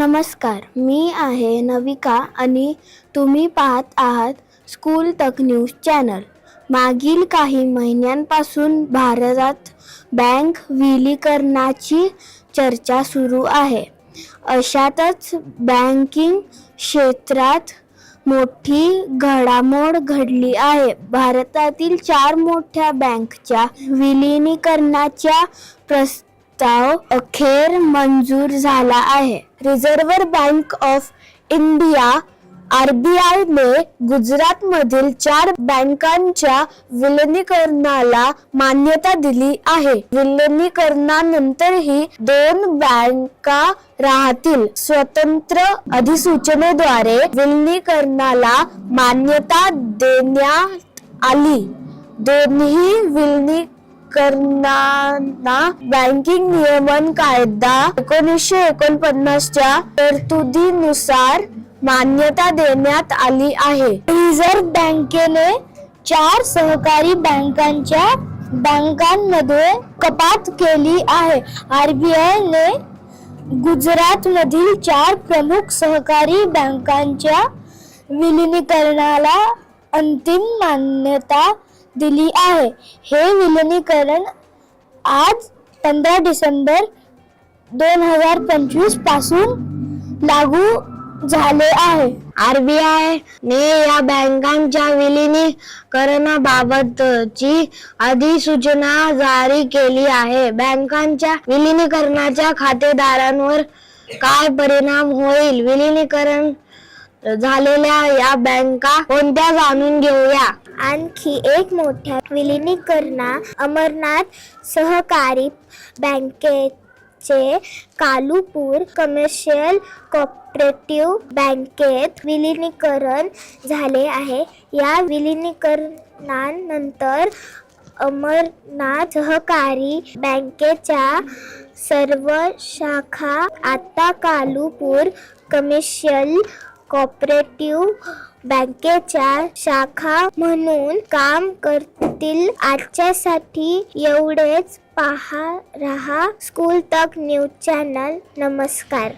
नमस्कार मी आहे नविका आणि तुम्ही पाहत आहात स्कूल तक न्यूज चॅनल. मागील काही महिन्यांपासून भारतात बँक विलीकरणाची चर्चा सुरू आहे. अशातच बँकिंग क्षेत्रात मोठी घडामोड घडली आहे. भारतातील चार मोठ्या बँकच्या विलीनीकरणाच्या विलिनीकरणाच्या प्रस्ताव अखेर मंजूर झाला आहे. Reserve Bank of India RBI ने गुजरात गुजरातमधील चार बँकांच्या विलिनीकरणाला मान्यता दिली आहे. विलिनीकरणानंतरही दोन बँका राहतील. स्वतंत्र अधिसूचनेद्वारे विलिनीकरणाला मान्यता देण्यात आली. दोन्ही विलिनीकरणांना बँकिंग नियमन कायदा एकोणीसशे एकोणपन्नासच्या तरतुदीनुसार मान्यता देण्यात आली आहे. रिझर्व्ह बँकेने चार सहकारी बँकांच्या बँकांमध्ये कपात केली आहे. आरबीआयने गुजरातमधील चार प्रमुख सहकारी बँकांच्या विलिनीकरणाला अंतिम मान्यता दिली आहे. हे विलिनीकरण आज पंधरा डिसेंबर दोन हजार पंचवीसपासून लागू झाले आहे. आरबीआय ने या बँकांच्या विलिनीकरणाबाबतची अधिसूचना जारी केली आहे. बँकांच्या विलिनीकरणाच्या खातेदारांवर काय परिणाम होईल? विलिनीकरण झालेल्या या बँका कोणत्या जाणून घेऊया? आणखी एक मोठ्या विलिनीकरणा अमरनाथ सहकारी बँकेचे कालूपूर कमर्शियल कॉपरेटिव्ह बँकेत विलिनीकरण झाले आहे. या विलिनीकरणानंतर अमरनाथ सहकारी बँकेच्या सर्व शाखा आता कालूपूर कमर्शियल कॉपरेटिव्ह बँकेच्या शाखा म्हणून काम करतील. आजच्यासाठी एवढेच. पहा रहा. स्कूल तक न्यूज चॅनल. नमस्कार.